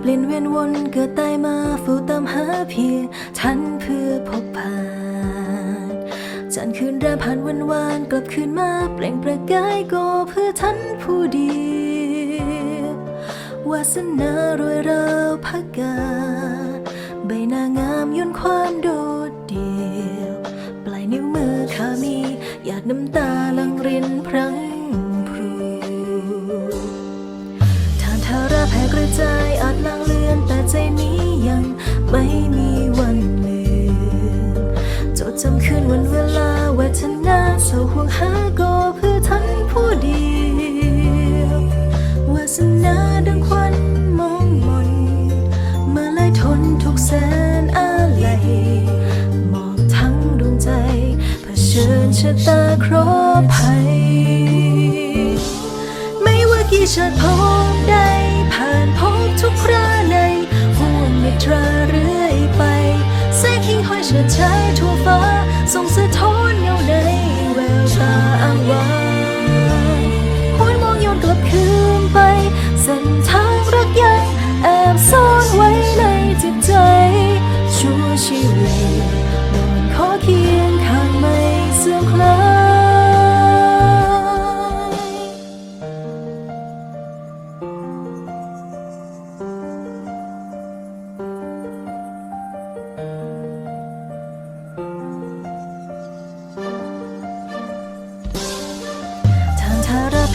เปลี่ยนเวียนวนเกิดตายมาเฝ้าตามหาเพียงท่านเพื่อพบผ่านจันคืนแรมผ่านวันวานกลับคืนมาเปล่งประกายก็เพื่อท่านผู้เดียววาสนารวยเราพักกา ใบหน้างามย่นความโด จ้าห่วงหาก็เพื่อท่านผู้เดียววาสนาดังควันมองมนเมื่อไล่ทนทุกแสนอาลัยมอบทั้งดวงใจเผชิญชะตาคราะห์ภัย ไม่ว่ากี่ชาติพบได้ผ่านพบทุกคราในห่วงมิตราเรื่อยไปแสงหิ่งห้อยเฉิดฉายทั่วฟ้าส่งสะท้อน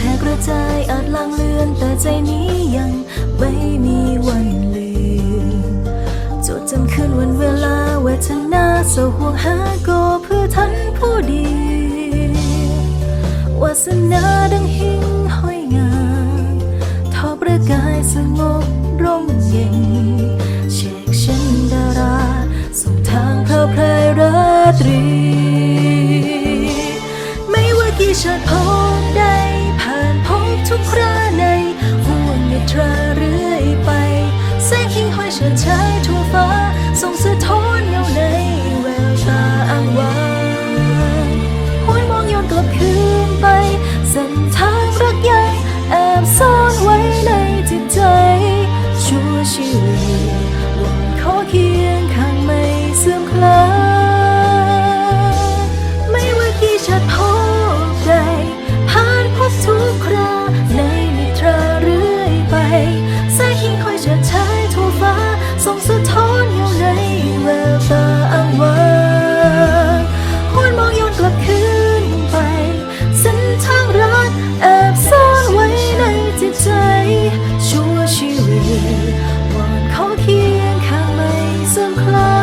แผ่กระจายอาจลางเลือน แต่ใจนี้ยังไม่มีวันลืมจดจำคืนวันเวลา เศร้าห่วงหาก็เพื่อท่านผู้ดี วาสนาดังหิ่งห้อยงามทอประกายสงบร่มเย็นเชกเช่นดาราส่งทางเพลาไพรราตรี เ